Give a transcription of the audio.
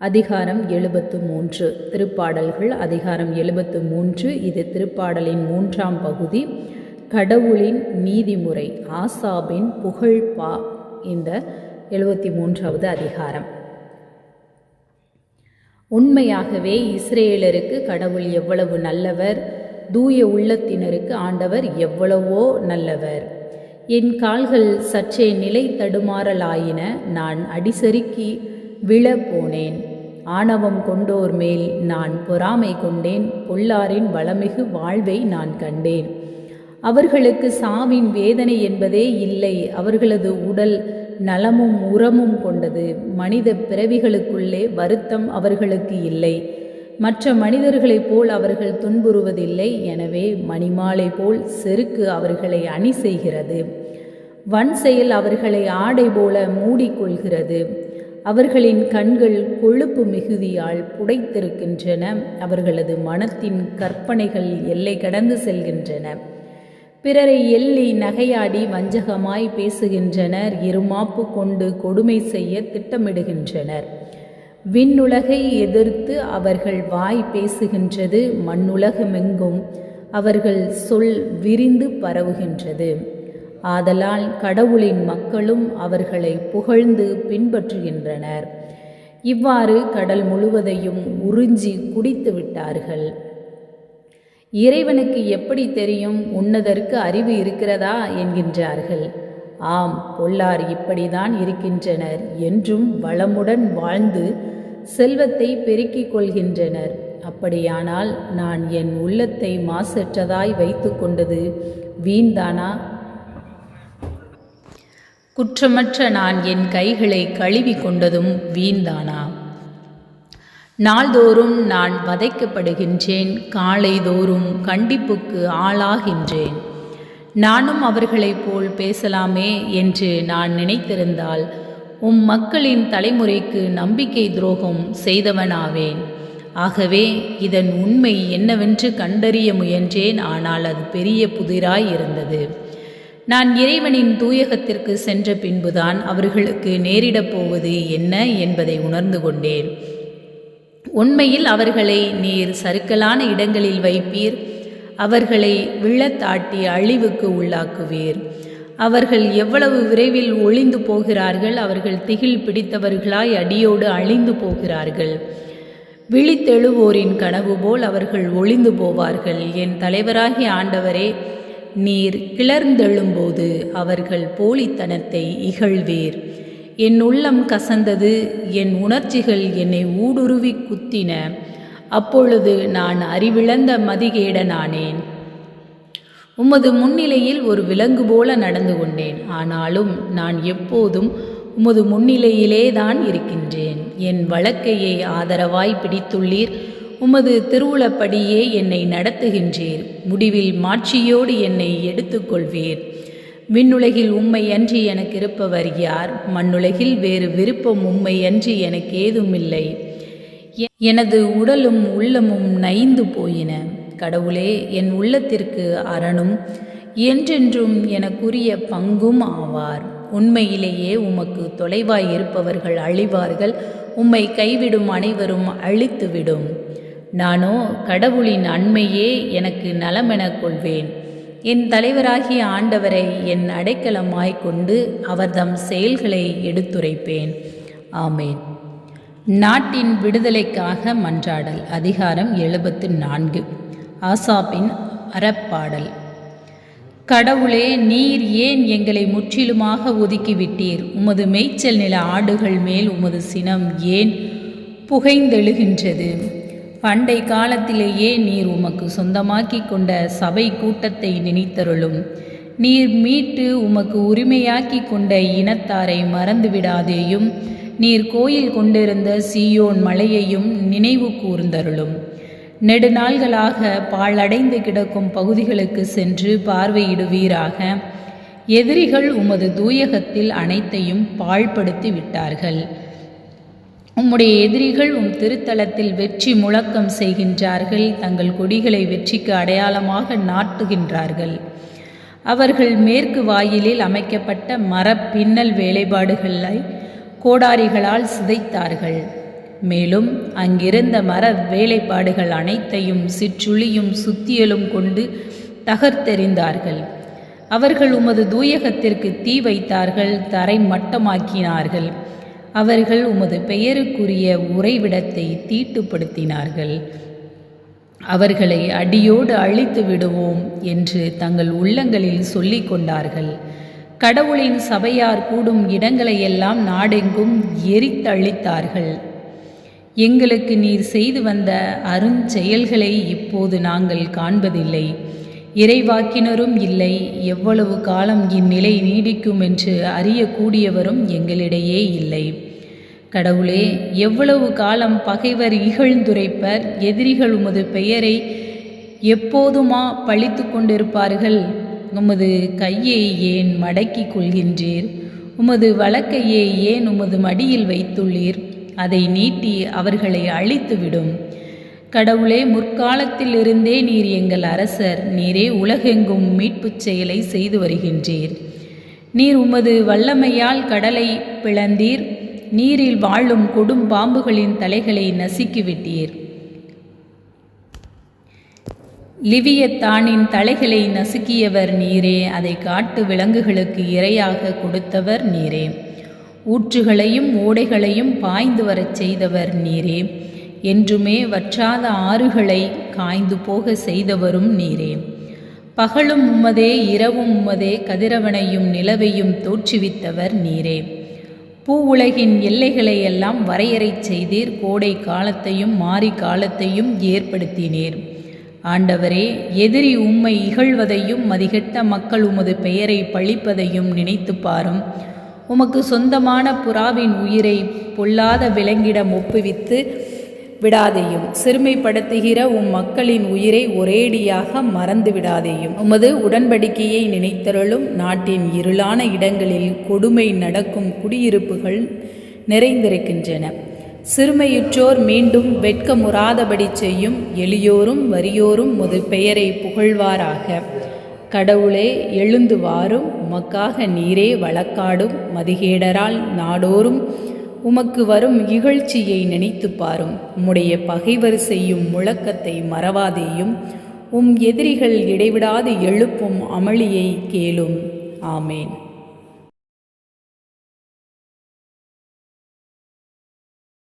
அதிகாரம் எழுபத்து மூன்று. திருப்பாடல்கள் அதிகாரம் எழுபத்து மூன்று. இது திருப்பாடலின் மூன்றாம் பகுதி. கடவுளின் நீதிமுறை ஆசாபின் புகழ் பா இந்த எழுபத்தி மூன்றாவது அதிகாரம். உண்மையாகவே இஸ்ரேலருக்கு கடவுள் எவ்வளவு நல்லவர் தூய உள்ளத்தினருக்கு ஆண்டவர் எவ்வளவோ நல்லவர். என் கால்கள் சற்றே நிலை தடுமாறலாயின நான் அடிசறுக்கி விழ போனேன் ஆணவம் கொண்டோர் மேல் நான் பொறாமை கொண்டேன் பொல்லாரின் வளமிகு வாழ்வை நான் கண்டேன். அவர்களுக்கு சாவின் வேதனை என்பதே இல்லை அவர்களது உடல் நலமும் உரமும் கொண்டது. மனித பிறவிகளுக்குள்ளே வருத்தம் அவர்களுக்கு இல்லை. மற்ற மனிதர்களைப் போல் அவர்கள் துன்புறுவதில்லை எனவே மணிமாலை போல் செருக்கு அவர்களை அணி செய்கிறது. வன் செயல் அவர்களை ஆடை போல மூடிக்கொள்கிறது. அவர்களின் கண்கள் கொழுப்பு மிகுதியால் புடைத்திருக்கின்றன. அவர்களது மனத்தின் கற்பனைகள் எல்லை கடந்து செல்கின்றன. பிறரை எள்ளி நகையாடி வஞ்சகமாய் பேசுகின்றனர். இருமாப்பு கொண்டு கொடுமை செய்ய திட்டமிடுகின்றனர். விண்ணுலகை எதிர்த்து அவர்கள் வாய் பேசுகின்றது. மண்ணுலகமெங்கும் அவர்கள் சொல் விரிந்து பரவுகின்றது. ஆதலால் கடவுளின் மக்களும் அவர்களை புகழ்ந்து பின்பற்றுகின்றனர். இவ்வாறு கடல் முழுவதையும் உறிஞ்சி குடித்து விட்டார்கள். இறைவனுக்கு எப்படி தெரியும்? உன்னதற்கு அறிவு இருக்கிறதா? என்கின்றார்கள். ஆம் பொல்லார் இப்படிதான் இருக்கின்றனர். என்றும் வளமுடன் வாழ்ந்து செல்வத்தை பெருக்கிக் கொள்கின்றனர். அப்படியானால் நான் என் உள்ளத்தை மாசற்றதாய் வைத்து கொண்டது வீண்தானா? குற்றமற்ற நான் என் கைகளை கழுவி கொண்டதும் வீண்தானா? நாள்தோறும் நான் வதைக்கப்படுகின்றேன் காலைதோறும் கண்டிப்புக்கு ஆளாகின்றேன். நானும் அவர்களைப் போல் பேசலாமே என்று நான் நினைத்திருந்தால் உம் மக்களின் தலைமுறைக்கு நம்பிக்கை துரோகம் செய்தவனாவேன். ஆகவே இதன் உண்மை என்னவென்று கண்டறிய முயன்றேன் ஆனால் அது பெரிய புதிராய் இருந்தது. நான் இறைவனின் தூயகத்திற்கு சென்ற பின்புதான் அவர்களுக்கு நேரிடப் போவது என்ன என்பதை உணர்ந்து கொண்டேன். உண்மையில் அவர்களை நீர் சறுக்கலான இடங்களில் வைப்பீர். அவர்களை விழத்தாட்டி அழிவுக்கு உள்ளாக்குவீர். அவர்கள் எவ்வளவு விரைவில் ஒளிந்து போகிறார்கள் அவர்கள் திகில் பிடித்தவர்களாய் அடியோடு அழிந்து போகிறார்கள். விழித்தெழுவோரின் கனவு போல் அவர்கள் ஒளிந்து போவார்கள். என் தலைவராகிய ஆண்டவரே நீர் கிளர்ந்தெழும்போது அவர்கள் போலித்தனத்தை இகழ்வீர். என் உள்ளம் கசந்தது என் உணர்ச்சிகள் என்னை ஊடுருவி குத்தின. அப்பொழுது நான் அறிவிழந்த மதிகேடனானேன். உமது முன்னிலையில் ஒரு விலங்கு போல நடந்து கொண்டேன். ஆனாலும் நான் எப்போதும் உமது முன்னிலையிலே தான் இருக்கின்றேன். என் வழக்கையை ஆதரவாய் பிடித்துள்ளீர். உமது திருவுளப்படியே என்னை நடத்துகின்றீர். முடிவில் மாட்சியோடு என்னை எடுத்துக்கொள்வீர். விண்ணுலகில் உம்மை அன்றி எனக்கு இருப்பவர் யார்? மண்ணுலகில் வேறு விருப்பம் உம்மை அன்றி எனக்கு ஏதுமில்லை எனது உடலும் உள்ளமும் நைந்து போயின. கடவுளே என் உள்ளத்திற்கு அரணும் என்றென்றும் எனக்குரிய பங்கும் ஆவார். உண்மையிலேயே உமக்கு தொலைவாய் இருப்பவர்கள் அழிவார்கள். உம்மை கைவிடும் அனைவரும் அழித்துவிடும். நானோ கடவுளின் அண்மையே எனக்கு நலமெனக் கொள்வேன். என் தலைவராகிய ஆண்டவரை என் அடைக்கலமாய் கொண்டு அவர்தம் செயல்களை எடுத்துரைப்பேன். ஆமேன். நாட்டின் விடுதலைக்காக மன்றாடல். அதிகாரம் எழுபத்து நான்கு. ஆசாப்பின் அறப்பாடல். கடவுளே நீர் ஏன் எங்களை முற்றிலுமாக ஒதுக்கிவிட்டீர்? உமது மேய்ச்சல் நில ஆடுகள் மேல் உமது சினம் ஏன் புகைந்தெழுகின்றது? பண்டை காலத்திலேயே நீர் உமக்கு சொந்தமாக்கி கொண்ட சபை கூட்டத்தை நினைத்தருளும். நீர் மீட்டு உமக்கு உரிமையாக்கி கொண்ட இனத்தாரை மறந்துவிடாதேயும் நீர் கோயில் கொண்டிருந்த சீயோன் மலையையும் நினைவு கூர்ந்தருளும். நெடுநாள்களாக பாழடைந்து கிடக்கும் பகுதிகளுக்கு சென்று பார்வையிடுவீராக. எதிரிகள் உமது தூயகத்தில் அனைத்தையும் பாழ்படுத்தி விட்டார்கள் உம்முடைய எதிரிகள் உம் திருத்தலத்தில் வெற்றி முழக்கம் செய்கின்றார்கள். தங்கள் கொடிகளை வெற்றிக்கு அடையாளமாக நாட்டுகின்றார்கள். அவர்கள் மேற்கு வாயிலில் அமைக்கப்பட்ட மரப்பின்னல் வேலைப்பாடுகளை கோடாரிகளால் சிதைத்தார்கள். மேலும் அங்கிருந்த மர வேலைப்பாடுகள் அனைத்தையும் சிற்றுளியும் சுத்தியலும் கொண்டு தகர்த்தெறிந்தார்கள். அவர்கள் உமது தூயகத்திற்கு தீ வைத்தார்கள் தரை மட்டமாக்கினார்கள். அவர்கள் உமது பெயருக்குரிய உறைவிடத்தை தீட்டுப்படுத்தினார்கள். அவர்களை அடியோடு அழித்து விடுவோம் என்று தங்கள் உள்ளங்களில் சொல்லிக் கொண்டார்கள். கடவுளின் சபையார் கூடும் இடங்களையெல்லாம் நாடெங்கும் எரித்தழித்தார்கள். எங்களுக்கு நீர் செய்து வந்த அருஞ்செயல்களை இப்போது நாங்கள் காண்பதில்லை. இறைவாக்கினரும் இல்லை. எவ்வளவு காலம் இந்நிலை நீடிக்கும் என்று அறியக்கூடியவரும் எங்களிடையே இல்லை. கடவுளே எவ்வளவு காலம் பகைவர் இகழ்ந்துரைப்பர். எதிரிகள் உமது பெயரை எப்போதுமா பழித்து கொண்டிருப்பார்கள்? உமது கையை ஏன் மடக்கிக் கொள்கின்றீர்? உமது வழக்கையே ஏன் உமது மடியில் வைத்துள்ளீர்? அதை நீட்டி அவர்களை அழித்துவிடும். கடவுளே முற்காலத்திலிருந்தே நீர் எங்கள் அரசர். நீரே உலகெங்கும் மீட்புச் செயலை செய்து வருகின்றீர். நீர் உமது வல்லமையால் கடலை பிளந்தீர். நீரில் வாழும் கொடும் பாம்புகளின் தலைகளை நசுக்கிவிட்டீர். லிவியத்தானின் தலைகளை நசுக்கியவர் நீரே. அதை காட்டு விலங்குகளுக்கு இரையாக கொடுத்தவர் நீரே. ஊற்றுகளையும் ஓடைகளையும் பாய்ந்து வரச் செய்தவர் நீரே. என்றுமே வற்றாத ஆறுகளை காய்ந்து போக செய்தவரும் நீரே. பகலும் உம்மதே இரவும் உம்மதே கதிரவனையும் நிலவையும் தோற்றுவித்தவர் நீரே. பூ உலகின் எல்லைகளை எல்லாம் வரையறை செய்தீர் கோடை காலத்தையும் மாறி காலத்தையும் ஏற்படுத்தினீர். ஆண்டவரே எதிரி உம்மை இகழ்வதையும் மதிகெட்ட மக்கள் உமது பெயரை பழிப்பதையும் நினைத்து பாரும். உமக்கு சொந்தமான புறாவின் உயிரை பொல்லாத விலங்கிடம் ஒப்புவித்து விடாதேயும். சிறுமைப்படுத்துகிற உம் மக்களின் உயிரை ஒரேடியாக மறந்து விடாதேயும். உமது உடன்படிக்கையை நினைத்தருளும் நாட்டின் இருளான இடங்களில் கொடுமை நடக்கும் குடியிருப்புகள் நிறைந்திருக்கின்றன. சிறுமையுற்றோர் மீண்டும் வெட்கமுறாதபடி செய்யும் எளியோரும் வறியோரும் முது பெயரை புகழ்வாராக. கடவுளே எழுந்து வாரும் உமக்காக நீரே வழக்காடும் மதிகேடரால் நாடோறும் உமக்கு வரும் இகழ்ச்சியை நினைத்து பாரும். உம்முடைய பகைவர் செய்யும் முழக்கத்தை மறவாதேயும். உம் எதிரிகள் இடைவிடாது எழுப்பும் அமளியை கேளும். ஆமேன்.